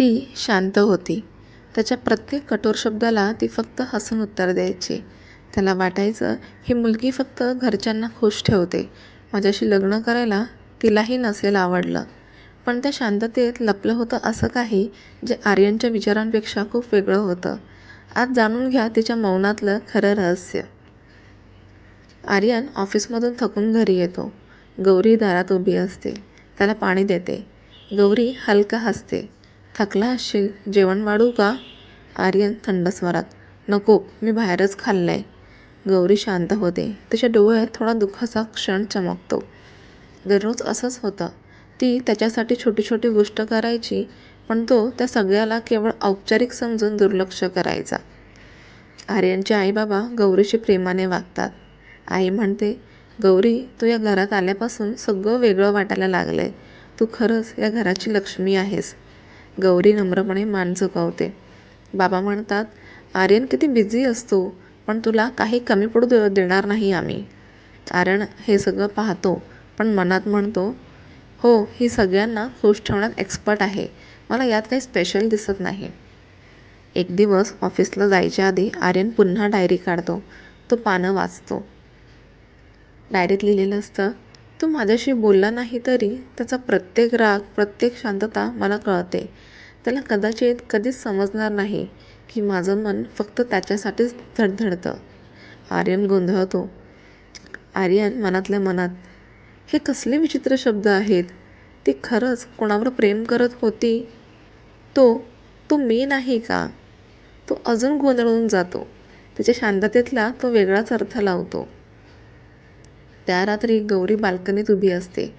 ती शांत होती. त्याच्या प्रत्येक कठोर शब्दाला ती फक्त हसून उत्तर द्यायची. त्याला वाटायचं ही मुलगी फक्त घरच्यांना खुश ठेवते. माझ्याशी लग्न करायला तिलाही नसेल आवडलं पण त्या शांततेत लपलं होतं असं काही जे आर्यनच्या विचारांपेक्षा खूप वेगळं होतं. आज जाणून घ्या तिच्या मौनातलं खरं रहस्य. आर्यन ऑफिसमधून थकून घरी येतो. गौरी दारात उभी असते. त्याला पाणी देते. गौरी हलका हसते. थकला असशील जेवण वाढू का? आर्यन थंड स्वरात. नको मी बाहेरच खाल्लं आहे गौरी शांत होते. तिच्या डोळ्यात थोडा दुःखाचा क्षण चमकतो. दररोज असंच होतं. ती त्याच्यासाठी छोटी छोटी गोष्ट करायची पण तो त्या सगळ्याला केवळ औपचारिक समजून दुर्लक्ष करायचा. आर्यनचे आईबाबा गौरीशी प्रेमाने वागतात. आई म्हणते गौरी तू या घरात आल्यापासून सगळं वेगळं वाटायला लागलं आहे तू खरंच या घराची लक्ष्मी आहेस. गौरी नम्रपणे मान झुकवते. बाबा म्हणतात आर्यन किती बिझी असतो पण तुला काही कमी पडू दे देणार नाही आम्ही. आर्यन हे सगळं पाहतो पण मनात म्हणतो हो ही सगळ्यांना खुश ठेवण्यात एक्सपर्ट आहे. मला यात काही स्पेशल दिसत नाही. एक दिवस ऑफिसला जायच्या आधी आर्यन पुन्हा डायरी काढतो. तो पानं वाचतो. डायरीत लिहिलेलं असतं तो माझ्याशी बोलला नाही तरी त्याचा प्रत्येक राग प्रत्येक शांतता मला कळते. त्याला कदाचित कधीच समजणार नाही की माझं मन फक्त त्याच्यासाठीच धडधडतं. आर्यन गोंधळतो. आर्यन मनातल्या मनात हे कसले विचित्र शब्द आहेत. ती खरंच कोणावर प्रेम करत होती? तो तो मी नाही का? तो अजून गोंधळून जातो. त्याच्या शांततेतला तो वेगळाच अर्थ लावतो. त्या रात्री गौरी बाल्कनीत उभी असते.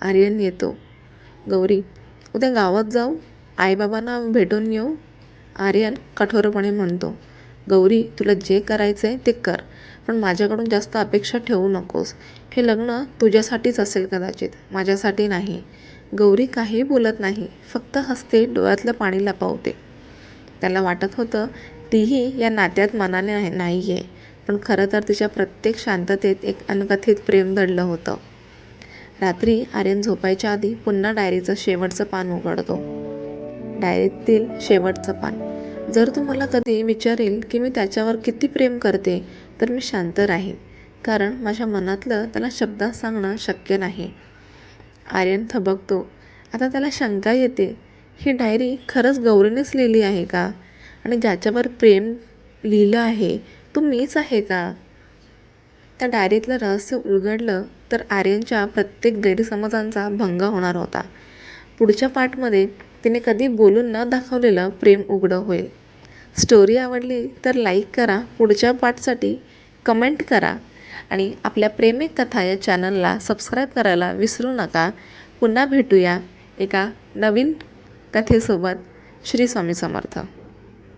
आर्यन येतो. गौरी उद्या गावात जाऊ? आईबाबांना भेटून येऊ? आर्यन कठोरपणे म्हणतो. गौरी तुला जे करायचं आहे ते कर पण माझ्याकडून जास्त अपेक्षा ठेवू नकोस. हे लग्न तुझ्यासाठीच असेल कदाचित माझ्यासाठी नाही. गौरी काहीही बोलत नाही फक्त हसते डोळ्यातलं पाणी लपवते. त्याला वाटत होतं तीही या नात्यात मनाने आहे नाही आहे पण खरं तर तिच्या प्रत्येक शांततेत एक अनकथित प्रेम दडलं होतं. रात्री आर्यन झोपायच्या आधी पुन्हा डायरीचं शेवटचं पान उघडतो. डायरीतील शेवटचं पान. जर तू मला कधी विचारेल की मी त्याच्यावर किती प्रेम करते तर मी शांत राहीन. कारण माझ्या मनातलं त्याला शब्दात सांगणं शक्य नाही. आर्यन थबकतो. आता त्याला शंका येते ही डायरी खरंच गौरीनेच लिहिली आहे का? आणि ज्याच्यावर प्रेम लिहिलं आहे तो मीच आहे का? त्या डायरीतलं रहस्य उलगडलं तर आर्यनच्या प्रत्येक गैरसमजांचा भंग होणार होता. पुढच्या पार्टमध्ये तिने कधी बोलून न दाखवलेलं प्रेम उघडं होईल. स्टोरी आवडली तर लाईक करा पुढच्या पार्टसाठी कमेंट करा आणि आपल्या प्रेमिक कथा या चॅनलला सबस्क्राईब करायला विसरू नका. पुन्हा भेटूया एका नवीन कथेसोबत. श्री स्वामी समर्थ.